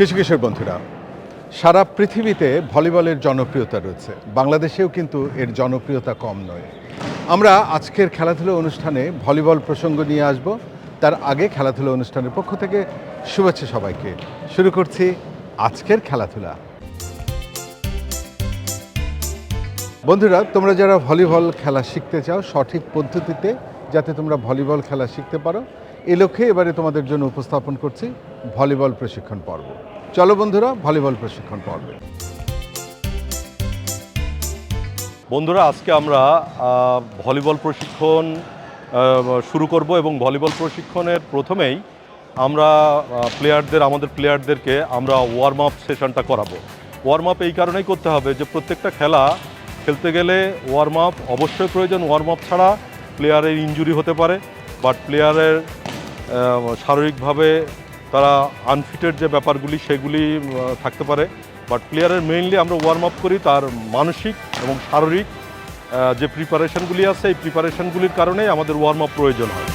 শিশু কিশোর বন্ধুরা, সারা পৃথিবীতে ভলিবলের জনপ্রিয়তা রয়েছে, বাংলাদেশেও কিন্তু এর জনপ্রিয়তা কম নয়। আমরা আজকের খেলাধুলা অনুষ্ঠানে ভলিবল প্রসঙ্গ নিয়ে আসব, তার আগে খেলাধুলা অনুষ্ঠানের পক্ষ থেকে শুভেচ্ছা সবাইকে। শুরু করছি আজকের খেলাধুলা। বন্ধুরা, তোমরা যারা ভলিবল খেলা শিখতে চাও, সঠিক পদ্ধতিতে যাতে তোমরা ভলিবল খেলা শিখতে পারো, এ লক্ষ্যে এবারে তোমাদের জন্য উপস্থাপন করছি ভলিবল প্রশিক্ষণ পর্ব। চলো বন্ধুরা, ভলিবল প্রশিক্ষণ পর্বে। বন্ধুরা, আজকে আমরা ভলিবল প্রশিক্ষণ শুরু করব এবং ভলিবল প্রশিক্ষণের প্রথমেই আমরা প্লেয়ারদের আমাদের প্লেয়ারদেরকে আমরা ওয়ার্ম আপ সেশনটা করাবো। ওয়ার্ম আপ এই কারণেই করতে হবে যে প্রত্যেকটা খেলা খেলতে গেলে ওয়ার্ম আপ অবশ্যই প্রয়োজন। ওয়ার্ম আপ ছাড়া প্লেয়ারের ইনজুরি হতে পারে বাট প্লেয়ারের শারীরিকভাবে তারা আনফিটেড যে ব্যাপারগুলি, সেগুলি থাকতে পারে। বাট প্লেয়ারের মেইনলি আমরা ওয়ার্ম আপ করি তার মানসিক এবং শারীরিক যে প্রিপারেশনগুলি আছে, এই প্রিপারেশনগুলির কারণেই আমাদের ওয়ার্ম আপ প্রয়োজন হয়।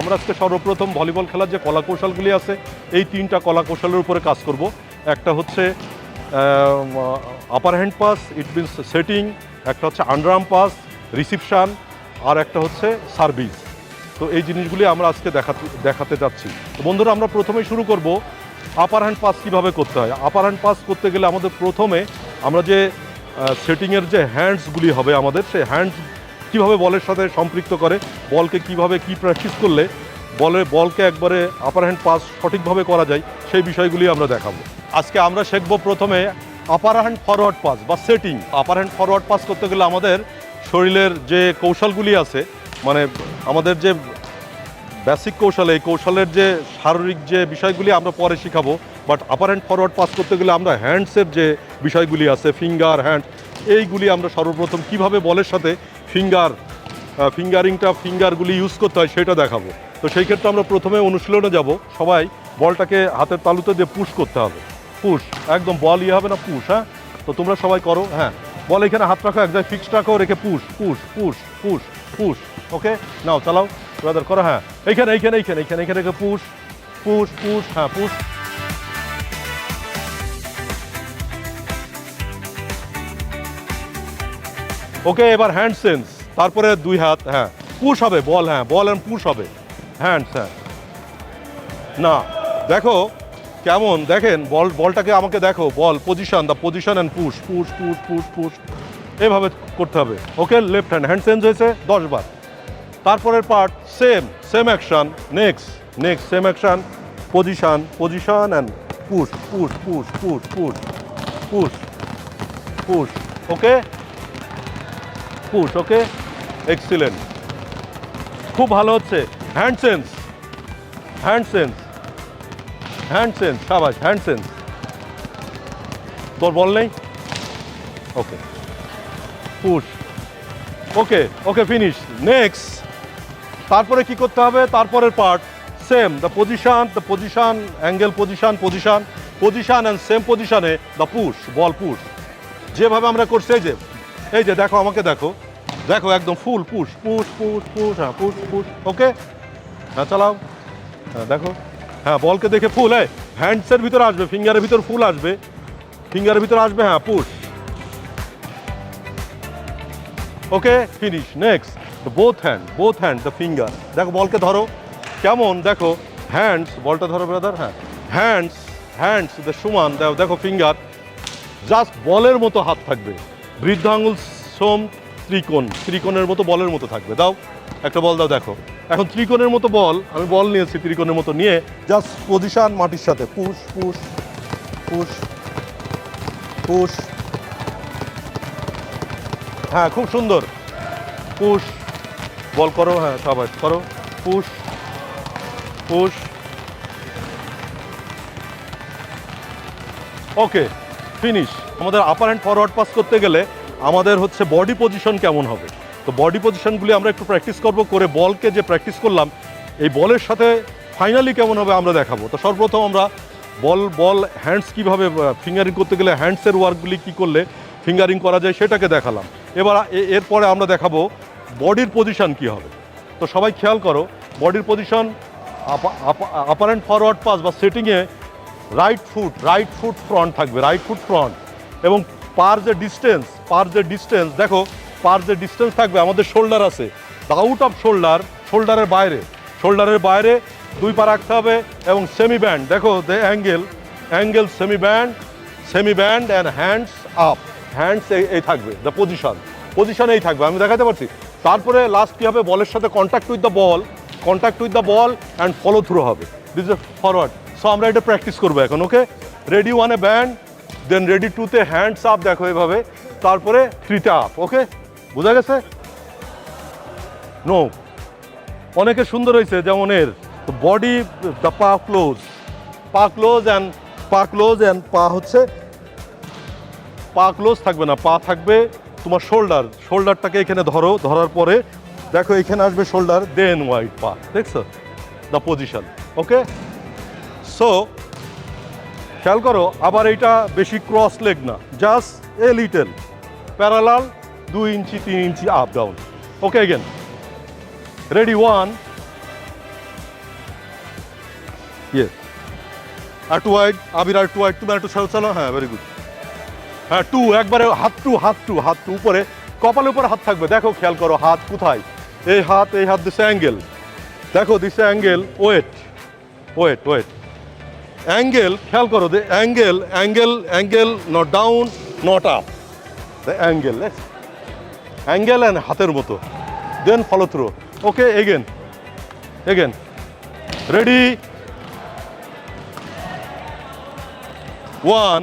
আমরা আজকে সর্বপ্রথম ভলিবল খেলার যে কলা কৌশলগুলি আছে, এই তিনটা কলা কৌশলের উপরে কাজ করব। একটা হচ্ছে upper hand pass it means setting একটা হচ্ছে আন্ডারআর্ম পাস রিসিপশান আর একটা হচ্ছে সার্ভিস তো এই জিনিসগুলি আমরা আজকে দেখাতে দেখাতে যাচ্ছি। তো বন্ধুরা, আমরা প্রথমেই শুরু করব আপার হ্যান্ড পাস কীভাবে করতে হয়? আপার হ্যান্ড পাস করতে গেলে আমাদের প্রথমে আমরা যে সেটিংয়ের যে হ্যান্ডসগুলি হবে আমাদের, সেই হ্যান্ডস কীভাবে বলের সাথে সম্পৃক্ত করে, বলকে কীভাবে কি প্র্যাকটিস করলে বলে, বলকে একবারে আপার হ্যান্ড পাস সঠিকভাবে করা যায়, সেই বিষয়গুলি আমরা দেখাবো। আজকে আমরা শিখব প্রথমে আপার হ্যান্ড ফরওয়ার্ড পাস বা setting upper hand forward pass করতে গেলে আমাদের শরীরের যে কৌশলগুলি আছে মানে আমাদের যে বেসিক কৌশল, এই কৌশলের যে শারীরিক যে বিষয়গুলি আমরা পরে শিখাবো but upper hand forward pass করতে গেলে আমরা হ্যান্ডসের যে বিষয়গুলি আছে ফিঙ্গার হ্যান্ড এইগুলি আমরা সর্বপ্রথম কীভাবে বলের সাথে ফিঙ্গার ফিঙ্গারিংটা ফিঙ্গারগুলি ইউজ করতে হয় সেটা দেখাবো। তো সেই ক্ষেত্রে আমরা প্রথমে অনুশীলনে যাব। সবাই বলটাকে হাতের তালুতে দিয়ে পুশ করতে হবে। পুশ একদম বল ইয়ে হবে না পুশ হ্যাঁ? তো তোমরা সবাই করো হ্যাঁ? বল এখানে হাত রাখো, এক জায়গায় ফিক্স রাখো, রেখে push push push push push okay now, চালাও ব্রাদার করো হ্যাঁ? এইখানে এইখানে এইখানে এইখানে এইখানে রেখে পুশ পুশ পুশ হ্যাঁ পুশ ওকে, এবার হ্যান্ড সেন্স তারপরে দুই হাত হ্যাঁ। পুশ হবে বল হ্যাঁ বল অ্যান্ড পুশ হবে। হ্যান্ডস হ্যাঁ। না, দেখো কেমন, দেখেন বল বলটাকে আমাকে দেখো ball position the position and push push push push push এভাবে করতে হবে। Okay left hand hand change হয়েছে, দশ বার। তারপরের part same same action next next same action position position and push push push push push push push okay push okay? Excellent খুব ভালো হচ্ছে। Hand sense hand sense hand sense সাবাস hand sense তোর ball নেই? Okay push okay okay finish next তারপরে কি করতে হবে? তারপরের part same the position the position angle position position position and same পজিশানে দ্য পুশ বল পুশ যেভাবে আমরা করছি যে এই যে দেখো, আমাকে দেখো। দেখো, একদম full push push push push হ্যাঁ পুশ পুশ ওকে হ্যাঁ চালাও। হ্যাঁ দেখো। হ্যাঁ বলকে দেখে ফুল হ্যাঁ হ্যান্ডসের ভিতরে আসবে ফিঙ্গারের ভিতর ফুল আসবে। ফিঙ্গারের ভিতরে আসবে হ্যাঁ push okay finish next both hand both hand the finger দেখো, বলকে ধরো। কেমন? দেখো হ্যান্ডস বলটা ধরো ব্রাদার হ্যাঁ। হ্যান্ডস হ্যান্ডস দ্য সমান, দেখো ফিঙ্গার জাস্ট বলের মতো হাত থাকবে। বৃদ্ধ আঙুল সোম ত্রিকোণ, ত্রিকোণের মতো বলের মতো থাকবে। দাও, একটা বল দাও, দেখো। এখন ত্রিকোণের মতো বল, আমি বল নিয়েছি ত্রিকোণের মতো নিয়ে জাস্ট পজিশন মাটির সাথে পুশ পুশ পুশ পুশ হ্যাঁ খুব সুন্দর। পুশ বল করো হ্যাঁ সবাই করো। পুশ পুশ ওকে ফিনিশ আমাদের আপার হ্যান্ড ফরওয়ার্ড পাস করতে গেলে আমাদের হচ্ছে বডি পজিশন কেমন হবে? তো বডি পজিশনগুলি আমরা একটু প্র্যাকটিস করব, করে বলকে যে প্র্যাকটিস করলাম, এই বলের সাথে ফাইনালি কেমন হবে আমরা দেখাবো। তো সর্বপ্রথম আমরা বল বল হ্যান্ডস কীভাবে ফিঙ্গারিং করতে গেলে হ্যান্ডসের ওয়ার্কগুলি কী করলে ফিঙ্গারিং করা যায় সেটাকে দেখালাম। এবার এরপরে আমরা দেখাবো বডির পজিশন কী হবে। তো সবাই খেয়াল করো বডির position upper and forward pass বা সেটিংয়ে right foot right foot front থাকবে রাইট ফুট ফ্রন্ট এবং পার যে ডিস্টেন্স পার যে ডিস্টেন্স দেখো, পার যে ডিস্টেন্স থাকবে, আমাদের শোল্ডার আছে। আউট অফ শোল্ডার শোল্ডারের বাইরে। শোল্ডারের বাইরে দুই পা রাখতে হবে এবং সেমি ব্যান্ড দেখো the angle angle semi bend semi bend and hands up hands এই থাকবে দ্য পজিশন পজিশন এই থাকবে, আমি দেখাতে পারছি। তারপরে লাস্ট কী হবে? বলের সাথে contact with the ball contact with the ball and follow through হবে। দিস ফরওয়ার্ড সো আমরা এটা প্র্যাকটিস করব এখন ওকে রেডি ওয়ানে ব্যান্ড দেন রেডি টুতে হ্যান্ডস আপ দেখো এভাবে। তারপরে থ্রিতে আপ ওকে বোঝা গেছে? নো অনেকে সুন্দর হয়েছে, যেমন এর। বডি দ্য পা ক্লোজ পা ক্লোজ অ্যান্ড পা ক্লোজ অ্যান্ড পা হচ্ছে, পা ক্লোজ থাকবে না, পা থাকবে তোমার শোল্ডার শোল্ডারটাকে এখানে ধরো, ধরার পরে দেখো এখানে আসবে শোল্ডার দেন ওয়াইড পা, দেখছ? দ্য পজিশন ওকে সো খেয়াল করো, আবার এইটা বেশি ক্রস লেগ না জাস্ট এ লিটেল প্যারালাল দুই ইঞ্চি, তিন ইঞ্চি up down okay again ready one ইয়ে আর টু ওয়াইড আবির আর টু ওয়াইড তুমি আর একটু চালো চালো হ্যাঁ ভেরি গুড হ্যাঁ টু একবারে হাত টু হাত টু হাত টু উপরে, কপালের উপরে হাত থাকবে। দেখো, খেয়াল করো, হাত কোথায়? এই হাত এই হাত দিছে অ্যাঙ্গেল দেখো দিছে angle wait wait wait angle খেয়াল করো দে angle angle angle not down not up the angle angle and হাতের মতো। Then follow throw okay again again ready one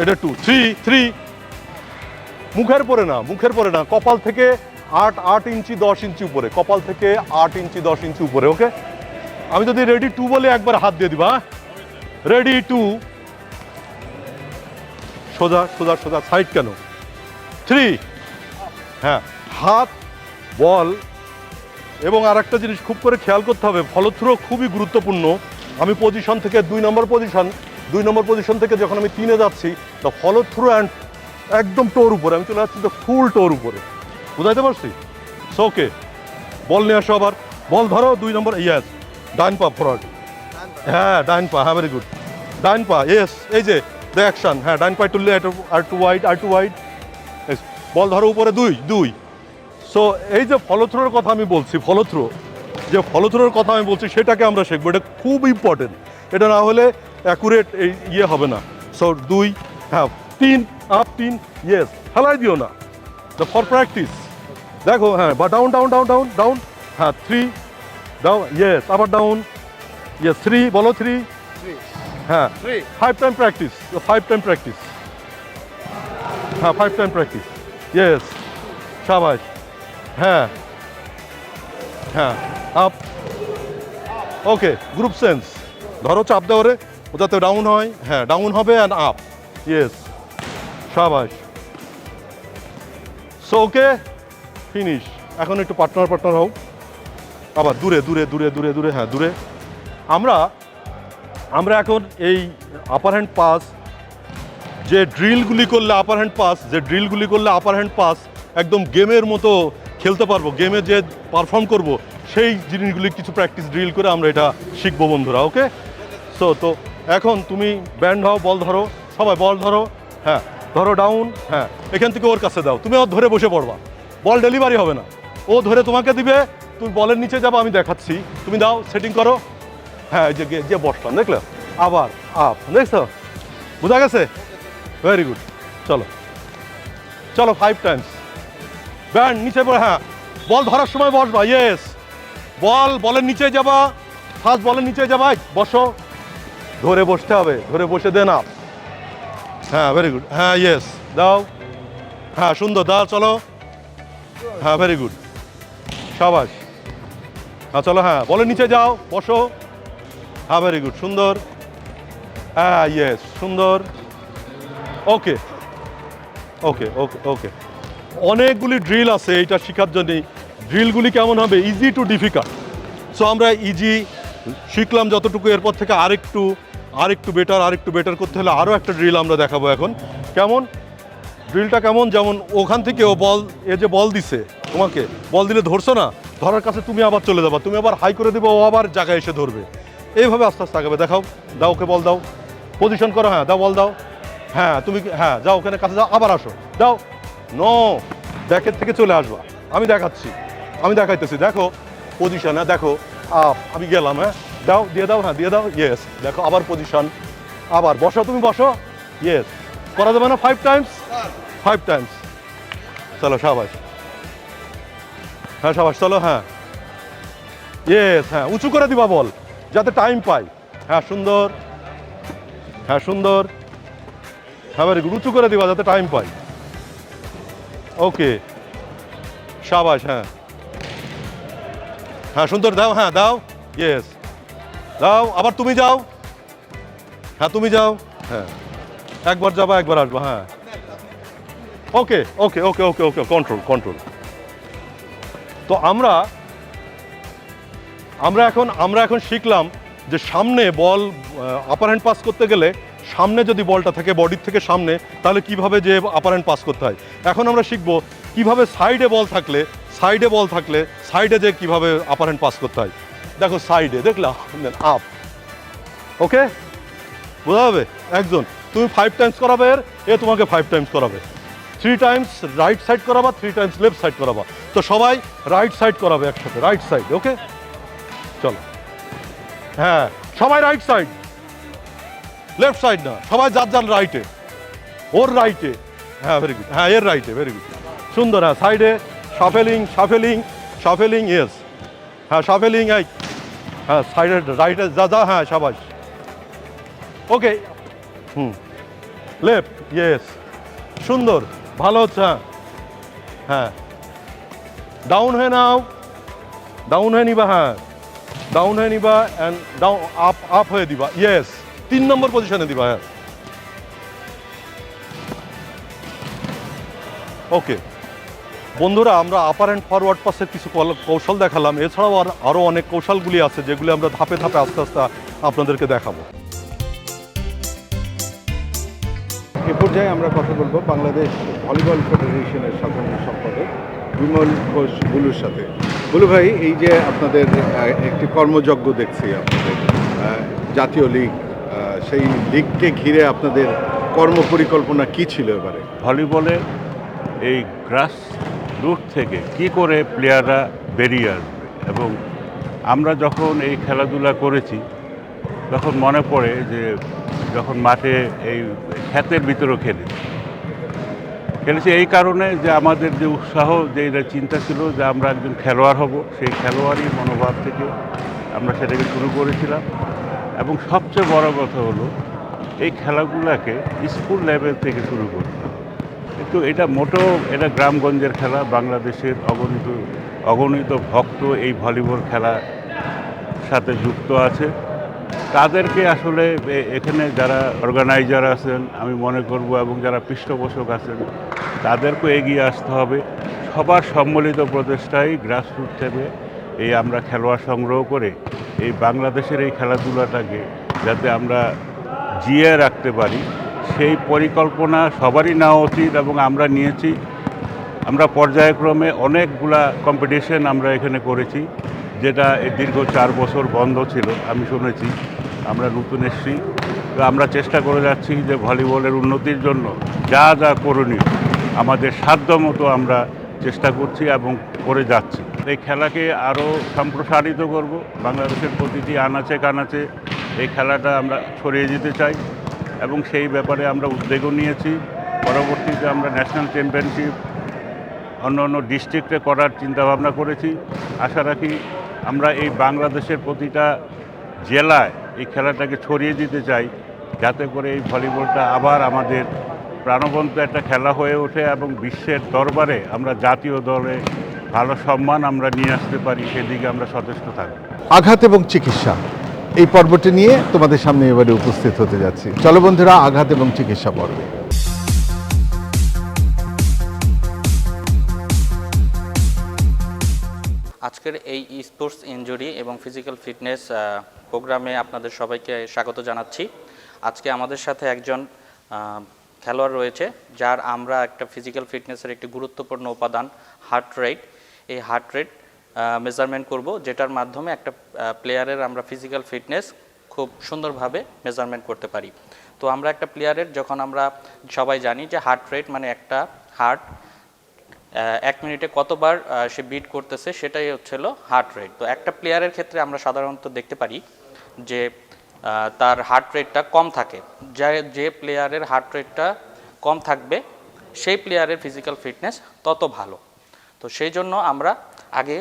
এটা টু থ্রি থ্রি মুখের পরে না, মুখের পরে না, কপাল থেকে আট আট ইঞ্চি দশ ইঞ্চি উপরে। কপাল থেকে আট ইঞ্চি দশ ইঞ্চি উপরে ওকে আমি যদি রেডি টু বলে একবার হাত দিয়ে দিবা রেডি টু সোজা সোজা সোজা সাইড কেন? থ্রি হ্যাঁ হাত, বল, এবং আর একটা জিনিস খুব করে খেয়াল করতে হবে ফলথ্রো খুবই গুরুত্বপূর্ণ। আমি পজিশন থেকে দুই নম্বর পজিশন দুই নম্বর পজিশন থেকে যখন আমি তিনে যাচ্ছি দ্য ফলো থ্রু অ্যান্ড একদম টোর উপরে, আমি চলে যাচ্ছি তো ফুল টোর উপরে। বুঝাইতে পারছি? ওকে বল নিয়ে আসো আবার। বল ধরো দুই নম্বর ইয়াস ডাইন পা হ্যাঁ ডাইন পা হ্যাঁ ভেরি গুড ডাইন পা ইয়েস এই যে দ্য অ্যাকশন হ্যাঁ ডাইন পায়ে তুললে আর টু ওয়াইড আর টু ওয়াইড বল ধরো উপরে দুই দুই। সো এই যে ফলথ্রোর কথা আমি বলছি ফলোথ্রো যে ফলথ্রোর কথা আমি বলছি, সেটাকে আমরা শিখব। এটা খুব ইম্পর্টেন্ট এটা না হলে অ্যাকুরেট এই ইয়ে হবে না। সো দুই হ্যাঁ তিন আপ তিন ইয়েস ফেলাই দিও না। দ্য ফর প্র্যাকটিস দেখো হ্যাঁ বা down down down down down হ্যাঁ থ্রি ডাউন ইয়েস আবার ডাউন ইয়েস থ্রি বলো থ্রি হ্যাঁ। Five time practice five time practice হ্যাঁ ফাইভ টাইম প্র্যাকটিস ইয়েস সাবাস। হ্যাঁ। হ্যাঁ আপ ওকে গ্রুপ সেন্স ধরো চাপ দেওয়ারে ও যাতে ডাউন হয়। হ্যাঁ ডাউন হবে অ্যান্ড আপ ইয়েস সাবাস। সো ওকে ফিনিশ এখন একটু পার্টনার পার্টনার হও। আবার দূরে দূরে দূরে দূরে দূরে হ্যাঁ দূরে। আমরা আমরা এখন এই আপার হ্যান্ড পাস যে ড্রিলগুলি করলে আপার হ্যান্ড পাস যে ড্রিলগুলি করলে আপার হ্যান্ড পাস একদম গেমের মতো খেলতে পারব গেমে যে পারফর্ম করব, সেই জিনিসগুলি কিছু প্র্যাকটিস ড্রিল করে আমরা এটা শিখব বন্ধুরা ওকে সো তো এখন তুমি ব্যান্ড হও বল ধরো, সবাই বল ধরো হ্যাঁ ধরো ডাউন হ্যাঁ এখান থেকে ওর কাছে দাও, তুমি ওর ধরে বসে পড়বা বল ডেলিভারি হবে না, ও ধরে তোমাকে দিবে তুমি বলের নিচে যাব, আমি দেখাচ্ছি। তুমি দাও সেটিং করো। হ্যাঁ যে যে বসলাম, দেখলে? আবার আপ, দেখছ? বোঝা গেছে? ভেরি গুড চলো। চলো ফাইভ টাইমস ব্যান্ড নিচে পড়ে হ্যাঁ। বল ধরার সময় বসবা ইয়েস বল, বলের নিচে যাবা। ফার্স্ট বলের নিচে যাবা বসো। ধরে বসতে হবে, ধরে বসে দেন আপ হ্যাঁ ভেরি গুড হ্যাঁ ইয়েস দাও। হ্যাঁ সুন্দর, দাও, চলো। হ্যাঁ ভেরি গুড সাবাস। হ্যাঁ চলো হ্যাঁ বলের নিচে যাও, বসো। হ্যাঁ ভেরি গুড সুন্দর। হ্যাঁ ইয়েস সুন্দর। ওকে ওকে ওকে ওকে অনেকগুলি ড্রিল আছে এটা শেখার জন্য ড্রিলগুলি কেমন হবে? ইজি টু ডিফিকাল্ট সো আমরা ইজি শিখলাম যতটুকু, এরপর থেকে আরেকটু আরেকটু বেটার আরেকটু বেটার করতে হলে আরও একটা ড্রিল আমরা দেখাবো এখন। কেমন? ড্রিলটা কেমন? যেমন ওখান থেকে ও বল এ যে বল দিছে, তোমাকে। বল দিলে ধরছো না? ধরার কাছে তুমি আবার চলে যাবা, তুমি আবার হাই করে দেবে, ও আবার জায়গায় এসে ধরবে। এইভাবে আস্তে আস্তে আগাবে। দেখাও, দাও ওকে বল দাও। পজিশন করো হ্যাঁ দাও বল দাও। হ্যাঁ তুমি হ্যাঁ যাও ওখানে, কাছে যাও, আবার আসো। দাও। নো ব্যাকের থেকে চলে আসবা। আমি দেখাচ্ছি। আমি দেখাইতেছি। দেখো পজিশন হ্যাঁ দেখো। আপ আমি গেলাম হ্যাঁ। দাও, দিয়ে দাও হ্যাঁ দিয়ে দাও। ইয়েস দেখো, আবার পজিশন আবার বসো, তুমি বসো। ইয়েস করা যাবে না ফাইভ টাইমস ফাইভ টাইমস চলো, সাবাস। হ্যাঁ সাবাস, চলো হ্যাঁ। ইয়েস হ্যাঁ উঁচু করে দিবা বল, যাতে টাইম পাই। হ্যাঁ সুন্দর। হ্যাঁ সুন্দর। হ্যাঁ ভেরি গুড উঁচু করে দিবা যাতে টাইম পাই। ওকে সাবাস হ্যাঁ। হ্যাঁ সুন্দর, দাও হ্যাঁ দাও। ইয়েস দাও, আবার তুমি যাও। হ্যাঁ তুমি যাও। হ্যাঁ। একবার যাবা, একবার আসবা হ্যাঁ। ওকে ওকে ওকে ওকে ওকে কন্ট্রোল কন্ট্রোল তো আমরা আমরা এখন আমরা এখন শিখলাম যে সামনে বল আপার হ্যান্ড পাস করতে গেলে সামনে যদি বলটা থাকে বডির থেকে সামনে, তাহলে কীভাবে যে আপার হ্যান্ড পাস করতে হয়? এখন আমরা শিখব কীভাবে সাইডে বল থাকলে সাইডে বল থাকলে সাইডে যে কীভাবে আপার হ্যান্ড পাস করতে হয়। দেখো সাইডে দেখলা আপ ওকে বোঝা যাবে? একজন, তুমি ফাইভ টাইমস করাবে এর, এ তোমাকে ফাইভ টাইমস করাবে। থ্রি টাইমস রাইট সাইড করাবা থ্রি টাইমস লেফট সাইড করাবা। তো সবাই রাইট সাইড করাবে একসাথে রাইট সাইড ওকে চলো। হ্যাঁ সবাই রাইট সাইড লেফট সাইড না, সবাই যার যার রাইটে ওর রাইটে হ্যাঁ ভেরি গুড হ্যাঁ এর রাইটে ভেরি গুড সুন্দর হ্যাঁ সাইডে সাফেলিং সাফেলিং সাফেলিং ইয়েস হ্যাঁ সাফেলিং এই। হ্যাঁ সাইডে রাইটে যা যা হ্যাঁ সবাই ওকে হুম। লেফট ইয়েস সুন্দর। ভালো হচ্ছে হ্যাঁ। হ্যাঁ। ডাউন হয়ে নাও। ডাউন হয়ে নিবা হ্যাঁ। ডাউন হয়ে নিবা অ্যান্ড ডাউন আপ আপ হয়ে দিবা। ইয়েস তিন নম্বর পজিশনে দিবা হ্যাঁ। ওকে বন্ধুরা, আমরা আপার অ্যান্ড ফরওয়ার্ড পাসের কিছু কৌশল দেখালাম। এছাড়াও আর আরও অনেক কৌশলগুলি আছে, যেগুলি আমরা ধাপে ধাপে আস্তে আস্তে আপনাদেরকে দেখাবো। এ পর্যায়ে আমরা কথা বলব বাংলাদেশ ভলিবল ফেডারেশনের সাধারণ সম্পাদক বিমল ঘোষ বুলুর সাথে। বুলু ভাই, এই যে আপনাদের একটি কর্মযজ্ঞ দেখছি আপনাদের জাতীয় লীগ সেই লিগকে ঘিরে আপনাদের কর্ম পরিকল্পনা কী ছিল এবারে? ভলিবলে এই গ্রাস রুট থেকে কি করে প্লেয়াররা বেরিয়ে আসবে? এবং আমরা যখন এই খেলাধুলা করেছি, তখন মনে পড়ে যে যখন মাঠে এই ক্ষেতের ভিতরেও খেলেছি খেলেছি এই কারণে যে আমাদের যে উৎসাহ, যে এটা চিন্তা ছিল যে আমরা একজন খেলোয়াড় হব, সেই খেলোয়াড়ই মনোভাব থেকে আমরা সেটাকে শুরু করেছিলাম। এবং সবচেয়ে বড় কথা হলো, এই খেলাগুলোকে স্কুল লেভেল থেকে শুরু করতে হবে। কিন্তু এটা মোটো এটা গ্রামগঞ্জের খেলা, বাংলাদেশের অগণিত অগণিত ভক্ত এই ভলিবল খেলা সাথে যুক্ত আছে। তাদেরকে আসলে এখানে যারা অর্গানাইজার আছেন, আমি মনে করব, এবং যারা পৃষ্ঠপোষক আছেন তাদেরকেও এগিয়ে আসতে হবে। সবার সম্মিলিত প্রচেষ্টায় গ্রাসরুট থেকে এই আমরা খেলোয়াড় সংগ্রহ করে এই বাংলাদেশের এই খেলাধুলাটাকে যাতে আমরা জিয়ে রাখতে পারি। সেই পরিকল্পনা সবারই নেওয়া উচিত এবং আমরা নিয়েছি। আমরা পর্যায়ক্রমে অনেকগুলা কম্পিটিশন আমরা এখানে করেছি, যেটা এই দীর্ঘ চার বছর বন্ধ ছিল, আমি শুনেছি। আমরা নতুন এসছি। তো আমরা চেষ্টা করে যাচ্ছি যে ভলিবলের উন্নতির জন্য যা যা করণীয় আমাদের সাধ্য মতো আমরা চেষ্টা করছি এবং করে যাচ্ছি। এই খেলাকে আরও সম্প্রসারিত করব। বাংলাদেশের প্রতিটি আনাচে কানাচে এই খেলাটা আমরা ছড়িয়ে দিতে চাই এবং সেই ব্যাপারে আমরা উদ্যোগও নিয়েছি। পরবর্তীতে আমরা ন্যাশনাল চ্যাম্পিয়নশিপ, অন্য অন্য ডিস্ট্রিক্টে করার চিন্তাভাবনা করেছি। আশা রাখি আমরা এই বাংলাদেশের প্রতিটা জেলায় এই খেলাটাকে ছড়িয়ে দিতে চাই। যাতে করে এই ভলিবলটা আবার আমাদের প্রাণবন্ত একটা খেলা হয়ে ওঠে এবং বিশ্বের দরবারে আমরা জাতীয় দলে ভালো সম্মান আমরা নিয়ে আসতে পারি সেদিকে আমরা সচেষ্ট থাকব আঘাত এবং চিকিৎসা এই পর্বটি নিয়ে তোমাদের সামনে এবারে উপস্থিত হতে যাচ্ছি। চলো বন্ধুরা আঘাত এবং চিকিৎসা পর্বে। আজকের এই স্পোর্টস ইনজুরি এবং ফিজিক্যাল ফিটনেস প্রোগ্রামে আপনাদের সবাইকে স্বাগত জানাচ্ছি। আজকে আমাদের সাথে একজন খেলোয়াড় রয়েছে, যার আমরা একটা ফিজিক্যাল ফিটনেসের একটি গুরুত্বপূর্ণ উপাদান হার্ট রেট এই হার্ট রেট মেজারমেন্ট করব, যেটার মাধ্যমে একটা প্লেয়ারের আমরা ফিজিক্যাল ফিটনেস খুব সুন্দরভাবে মেজারমেন্ট করতে পারি। তো আমরা একটা প্লেয়ারের যখন আমরা সবাই জানি যে হার্ট রেট মানে একটা হার্ট এক মিনিটে কতবার সে বিট করতেছে, সেটাই হচ্ছিল হার্ট রেট তো একটা প্লেয়ারের ক্ষেত্রে আমরা সাধারণত দেখতে পারি যে তার হার্ট রেটটা কম থাকে। যে যে প্লেয়ারের হার্ট রেটটা কম থাকবে, সেই প্লেয়ারের ফিজিক্যাল ফিটনেস তত ভালো। তো সেই জন্য আমরা আগে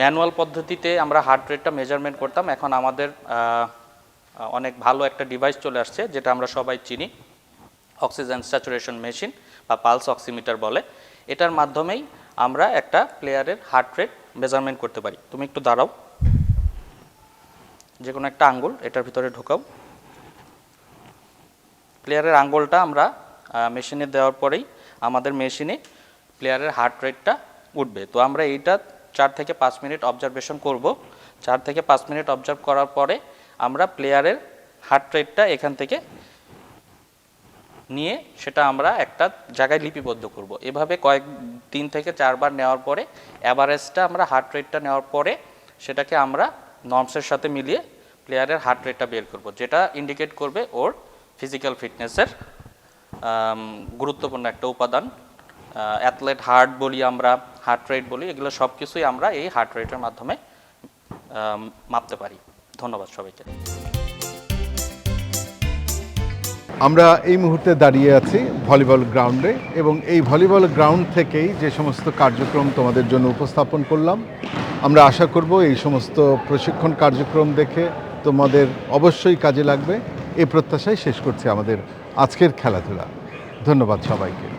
ম্যানুয়াল পদ্ধতিতে আমরা হার্ট রেটটা মেজারমেন্ট করতাম। এখন আমাদের অনেক ভালো একটা ডিভাইস চলে আসছে, যেটা আমরা সবাই চিনি। অক্সিজেন স্যাচুরেশন মেশিন বা পালস অক্সিমিটার বলে। এটার মাধ্যমেই আমরা একটা প্লেয়ারের হার্ট রেট মেজারমেন্ট করতে পারি। তুমি একটু দাঁড়াও। যে কোনো একটা আঙ্গুল এটার ভিতরে ঢোকাও। প্লেয়ারের আঙ্গুলটা আমরা মেশিনে দেওয়ার পরেই আমাদের মেশিনে প্লেয়ারের হার্ট রেটটা উঠবে। তো আমরা এইটা চার থেকে পাঁচ মিনিট অবজারভেশন করব। চার থেকে পাঁচ মিনিট অবজার্ভ করার পরে আমরা প্লেয়ারের হার্ট রেটটা এখান থেকে নিয়ে সেটা আমরা একটা জায়গায় লিপিবদ্ধ করব। এভাবে কয়েক তিন থেকে চারবার নেওয়ার পরে অ্যাভারেজটা আমরা হার্ট রেটটা নেওয়ার পরে সেটাকে আমরা নর্মসের সাথে মিলিয়ে প্লেয়ারের হার্ট রেটটা বের করব, যেটা ইন্ডিকেট করবে ওর ফিজিক্যাল ফিটনেসের গুরুত্বপূর্ণ একটা উপাদান। অ্যাথলেট হার্ট বলি আমরা হার্ট রেট বলি, এগুলো সব কিছুই আমরা এই হার্ট রেটের মাধ্যমে মাপতে পারি। ধন্যবাদ সবাইকে। আমরা এই মুহূর্তে দাঁড়িয়ে আছি ভলিবল গ্রাউন্ডে এবং এই ভলিবল গ্রাউন্ড থেকেই যে সমস্ত কার্যক্রম তোমাদের জন্য উপস্থাপন করলাম আমরা আশা করব এই সমস্ত প্রশিক্ষণ কার্যক্রম দেখে তোমাদের অবশ্যই কাজে লাগবে। এই প্রত্যাশায় শেষ করছি আমাদের আজকের খেলাধুলা। ধন্যবাদ সবাইকে।